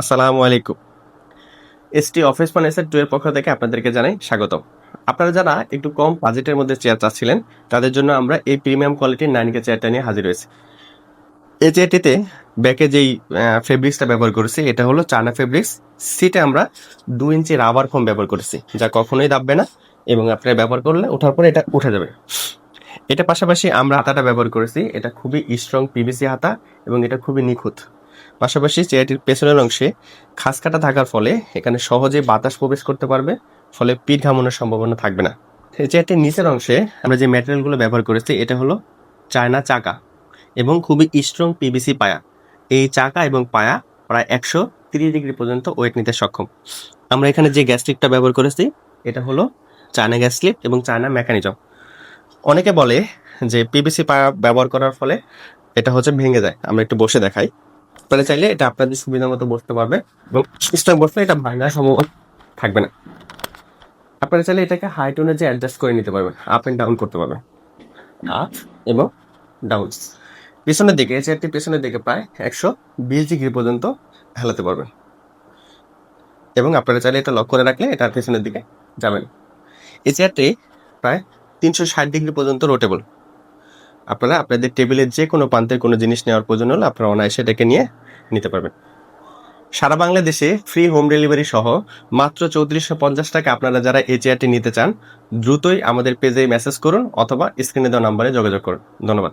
আসসালামু আলাইকুম। ST office furniture two এর পক্ষ থেকে আপনাদেরকে জানাই স্বাগত আপনারা যারা একটু কম বাজেটের মধ্যে চেয়ার চাচ্ছিলেন, তাদের জন্য আমরা এই প্রিমিয়াম কোয়ালিটির নাইনকে চেয়ারটা নিয়ে হাজির হয়েছি। এই চেয়ারটিতে ব্যাকে যেই ফেব্রিক্সটা ব্যবহার করেছি, এটা হলো চায়না ফেব্রিক্স। সিটে আমরা দু ইঞ্চি রাবার ফোম ব্যবহার করেছি, যা কখনোই দাববে না এবং আপনারা ব্যবহার করলে ওঠার পরে এটা উঠে যাবে। এটা পাশাপাশি আমরা হাতাটা ব্যবহার করেছি, এটা খুবই স্ট্রং পিভিসি হাতা এবং এটা খুবই নিখুঁত। পাশাপাশি চেয়ারটির পেছনের অংশে খাস কাটা থাকার ফলে এখানে সহজে বাতাস প্রবেশ করতে পারবে, ফলে পিঠ ঘামানোর সম্ভাবনা থাকবে না। এই চেয়ারটির নিচের অংশে আমরা যে ম্যাটেরিয়ালগুলো ব্যবহার করেছি, এটা হলো চায়না চাকা এবং খুবই স্ট্রং পিভিসি পায়া। এই চাকা এবং পায়া প্রায় একশো তিরিশ ডিগ্রি পর্যন্ত ওয়েট নিতে সক্ষম। আমরা এখানে যে গ্যাস্ট্রিকটা ব্যবহার করেছি, এটা হলো চায়না গ্যাস স্লিপ এবং চায়না মেকানিজম অনেকে বলে যে পিভিসি পায়া ব্যবহার করার ফলে এটা হচ্ছে ভেঙে যায়। আমরা একটু বসে দেখাই। আপনারা চাইলে এটা আপনাদের সুবিধা মতো বসতে পারবে। এবং স্ট্রং বসলে এটা ভাঙার সম্ভাবনা থাকবে না। আপনারা চাইলে এটাকে হাইট যে অ্যাডজাস্ট করে নিতে পারবেন। আপ এন্ড ডাউন করতে পারবেন। আপ এবং ডাউন পেছনের দিকে, এই চেয়ারটি পেছনের দিকে প্রায় একশো বিশ ডিগ্রি পর্যন্ত হেলাতে পারবেন। এবং আপনারা চাইলে এটা লক করে রাখলে এটা পেছনের দিকে যাবেন। এই চেয়ারটি প্রায় তিনশো ষাট ডিগ্রি পর্যন্ত রোটেবল আপনারা আপনাদের টেবিলের যে কোনো প্রান্তের কোনো জিনিস নেওয়ার প্রয়োজন হলে আপনারা অনায়াসে এটাকে নিয়ে নিতে পারবেন। সারা বাংলাদেশে ফ্রি হোম ডেলিভারি সহ মাত্র চৌত্রিশশো পঞ্চাশ টাকা আপনারা যারা এই চেয়ারটি নিতে চান, দ্রুতই আমাদের পেজে মেসেজ করুন অথবা স্ক্রিনে দেওয়া নাম্বারে যোগাযোগ করুন। ধন্যবাদ।